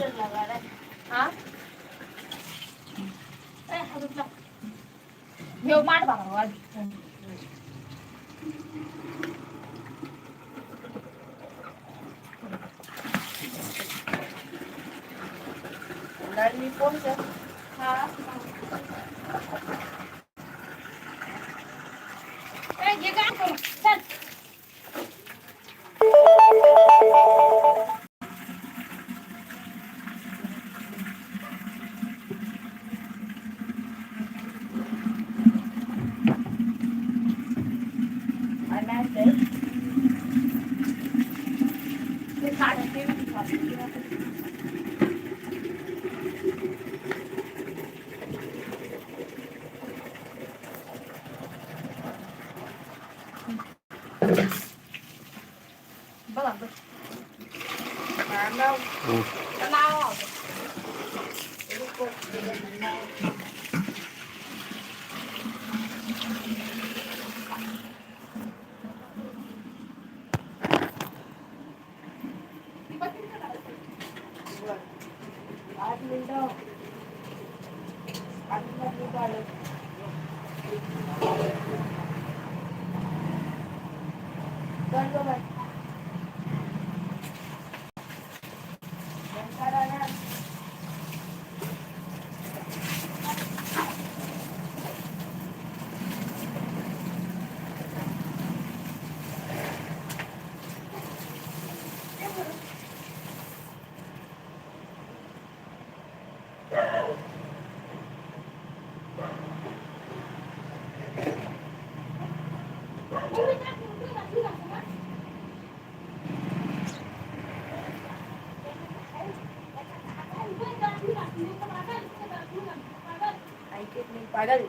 हा? घेऊ माठ Thank you. I 登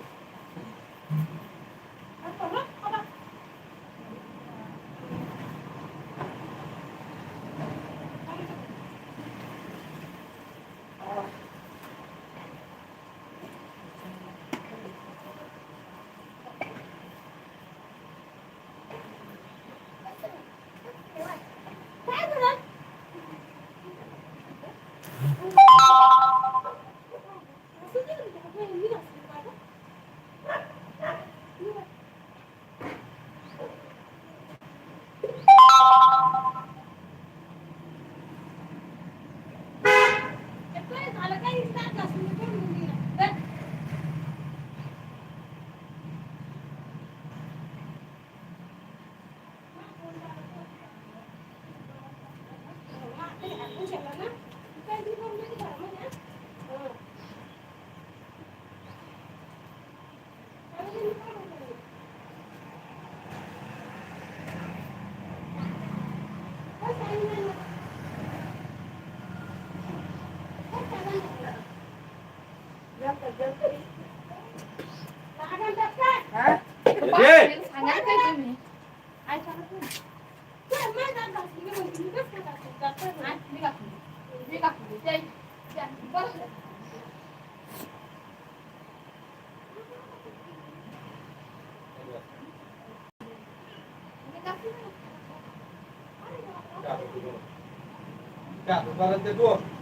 Tá, agora pegou.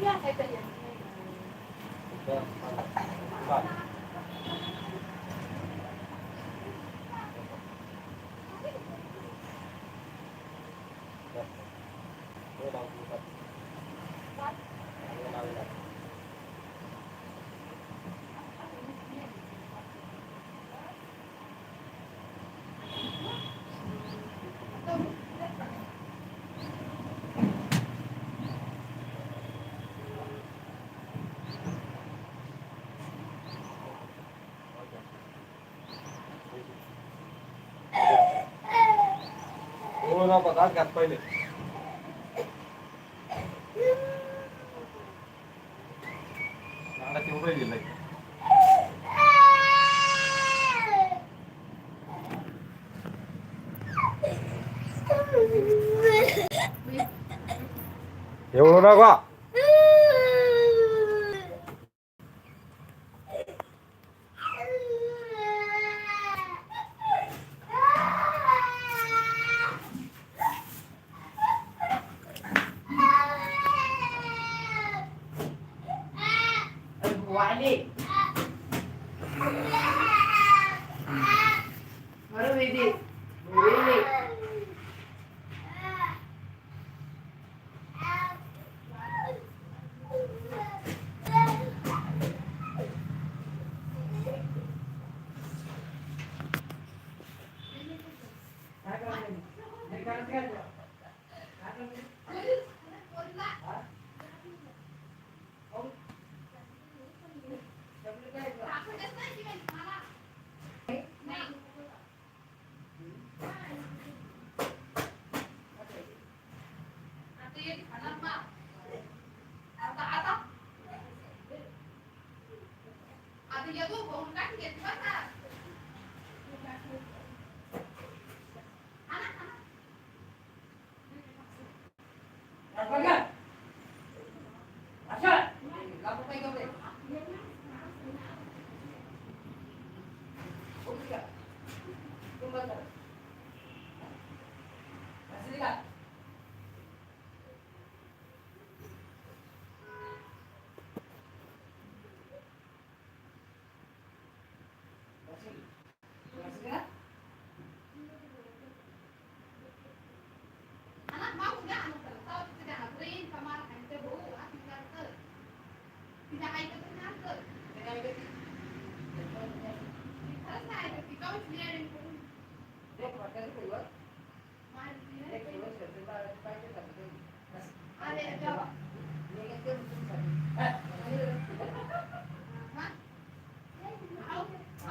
เนี่ยใครเป็นอยนี้ ना पदार्थ घात पहिले. मला तेवढं दिलंय வலி மறுவிதி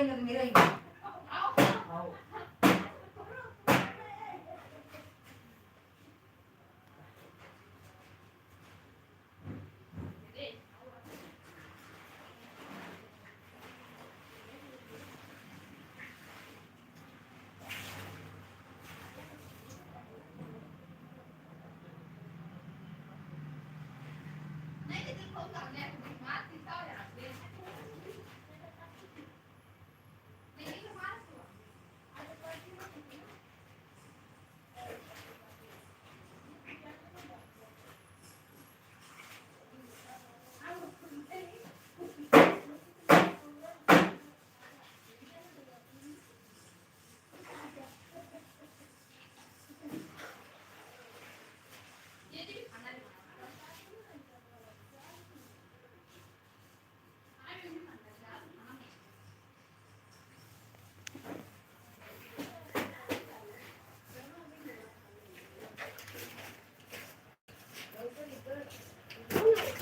ಕಡೆಯಿಂದ ನೀರ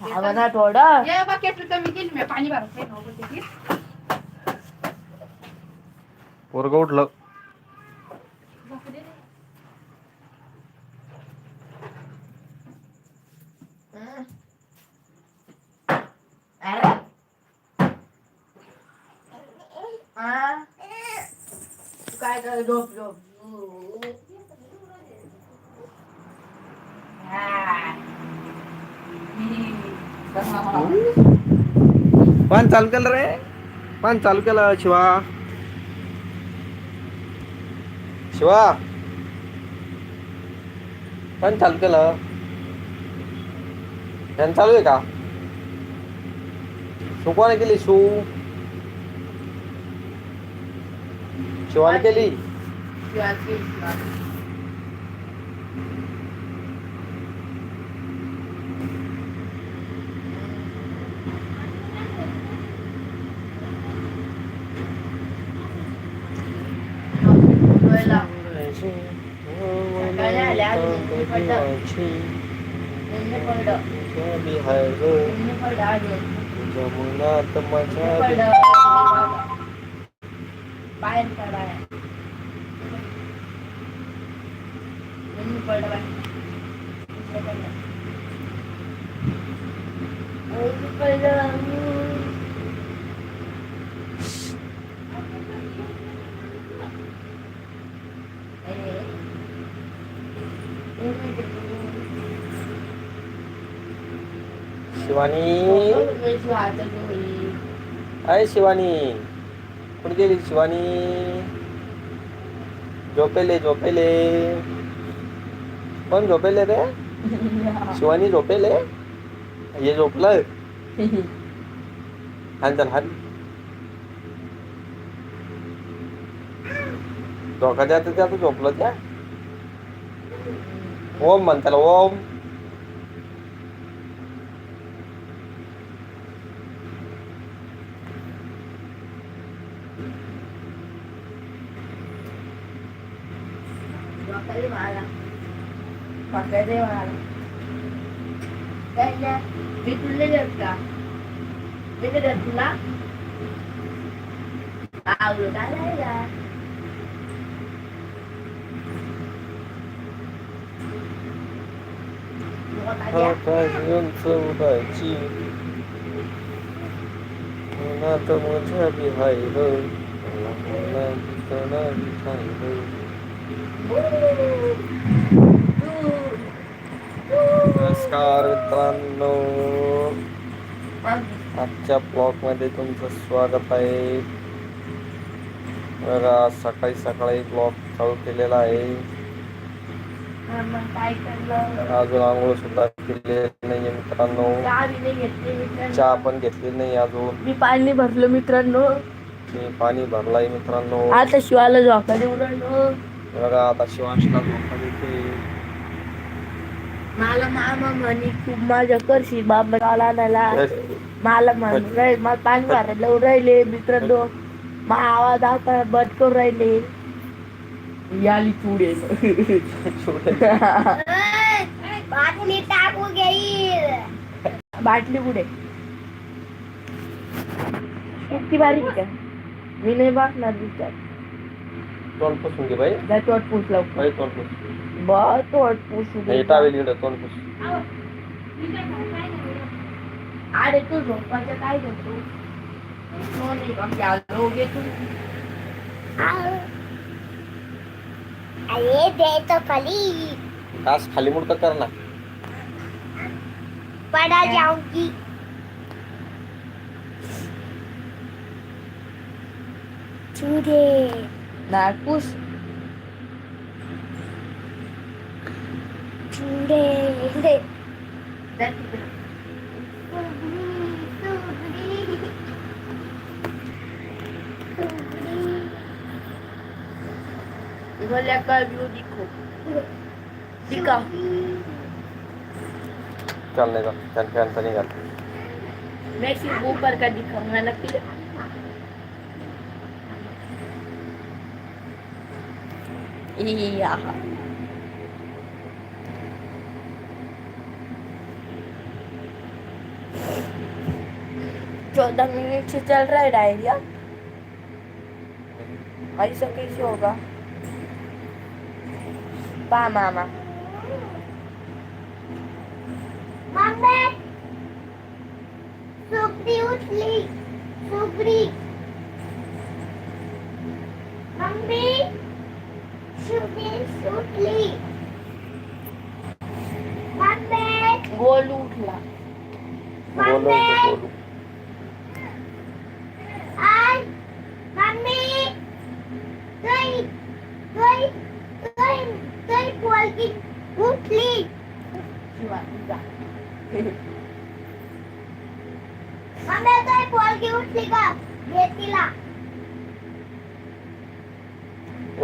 थांबा ना थोडं. या बकेट कमी दिली मी. पाणी भरत नाही नव्हतं तिकीट. पोरग उठलं. काय कर झोप झोप. हा. पान चालू केलं रे. पान चालू केलं शिवा. शिवा. पण चालू केलं. फॅन चालू आहे का? शू केली शू शिवाने केली. बिहारो। जमुना तो तमझा बिहारो शिवानी. अय शिवानी कुठे गेली शिवानी? झोपेले झोपेले. कोण झोपेले रे? शिवानी झोपेले? हे झोपलं? हान चल हान धोका द्या त्या झोपलं त्या. ओम म्हण त्याला ओम. పక్కదేవారు వీటిల్లో యొక్క వీటిలో ఆవులు కాదా 他开始用车五百 G，那他们车比海都，那那那比海都。नमस्कार मित्रांनो. आजच्या ब्लॉगमध्ये तुमचं स्वागत आहे. बघा सकाळी सकाळी ब्लॉग चालू केलेला आहे. अजून आंघोळ सुद्धा केलेली नाही मित्रांनो. चहा पण घेतली नाही अजून. मी पाणी भरलं मित्रांनो. मी पाणी भरलाय मित्रांनो. आता शिवाला झोका देऊ राहिलो. बघा आता शिवांशला देते. मला मामा म्हणे खूप माझ्या करशी बाबा काला आणायला मला म्हणून राहील मला पाणी भरायला लावून राहिले मित्रांनो मा आवाज़ आता बंद करून राहिले याली पुढे बाटली टाकू घेईल बाटली पुढे किती बारीक का मी नाही बघणार दिसतात तोंड पुसून घे बाई तोंड पुस बात तो और पूछ रही है। बेटा नहीं रहता और कुछ अरे तू रोपा जताई दे तू। तो तो खाली बस खाली तो करना। पड़ा जाऊँगी। नारकुश चूड़े हिंदे गोले चलने का चल के अंतर नहीं करते मैं सिर्फ़ ऊपर का दिखाऊँगा ना फिर? Yeah. चौदह मिनट से चल रहा है डायरिया ऐसा कैसे होगा पा मामा सुगडी उठली गोल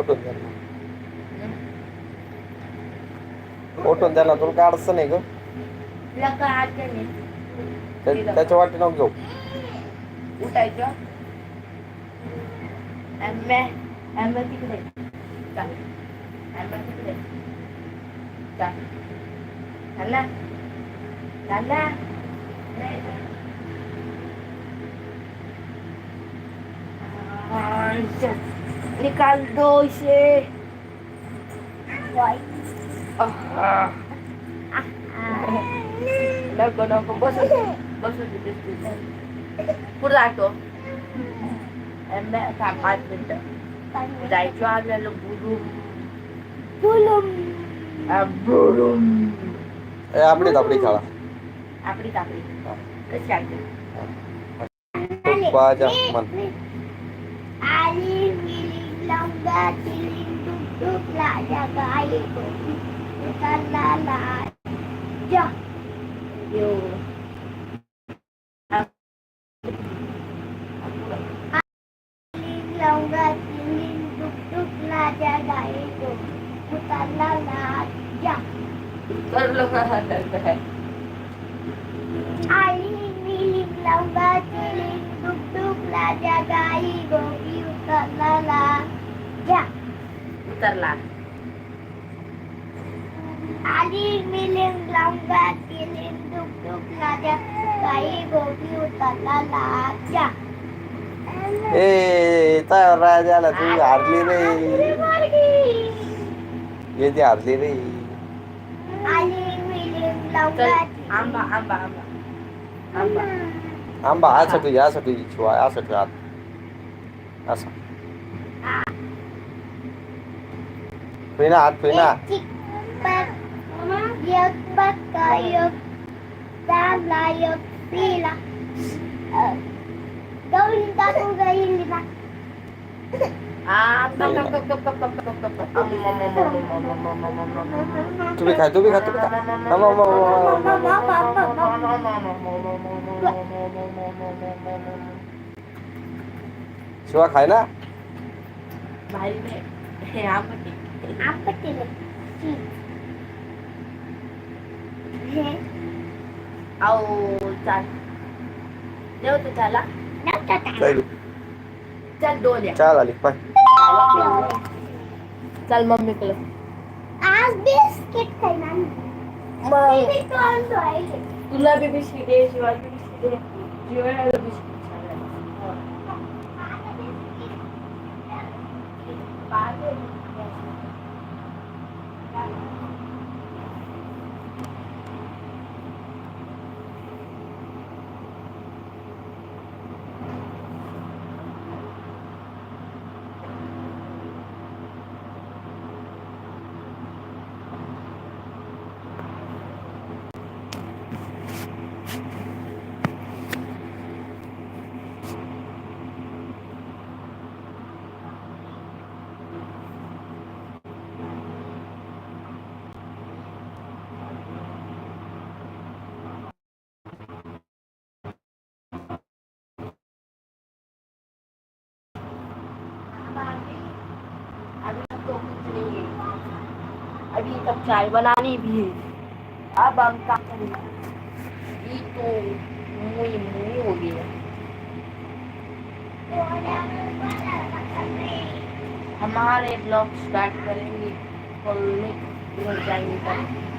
उठून द्या ना. उठून द्या ना तुला काय अडचण आहे ग? त्याच्या वाटी नको जाऊ उठायचं आंबे Ricardo dice. Guay. Ajá. No conozco. Vos sos, vos sos de Twitter. Purato. Em vez de tapar Twitter. Dai, yo hablo lo burum. Burum. A એ આપણી તાપડી ખાવા આપણી તાપડી પછી આગળ બાજા મન આલી आली मिली लंगा चिली टुक टुक लाजा गाई गोपी उतरला ला। जा। यो। मिली लंगा चिली टुक टुक लाजा गाई गोपी उतरला ला। का आहे आली मिली लंगा चिली टुक टुक लाजा गाई गोपी उतरला ला। उतरला. आली मिलिंग लंगा चिलिंग टुक टुक लाजा गाई गोपी उतरला ला जा. ए तयार राजाला तू हारली रे. ये ती हारली रे. आली मिलिंग लंगा आंबा आंबा आंबा. आंबा. आंबा यासाठी यासाठी शिवाय यासाठी हात. असा फिना हात फिना एक बक्का एक चांगला एक पिला गौरी टाकू गई ना आंबा cup cup cup cup cup cup cup तुम्ही खाय तुम्ही खा तुम्ही खा आमा, आमा, आमा, आमा, आमा. शिवा खाय ना भारी नाही हे आंबट आपत्तीने हे आओ चाल जेवतो त्याला चल चल दोन या चहा झाली पाय चल मम्मीकडे आज बिस्किट खाणार मग. तुला बी बिस्किट आहे शिवाय बिस्किट आहे शिवायला बिस्किट अभी तक चाय बनानी भी है। अब हम क्या करेंगे तो मुई मुई हो गया। हमारे ब्लॉग स्टार्ट करेंगे। में जाएँगे।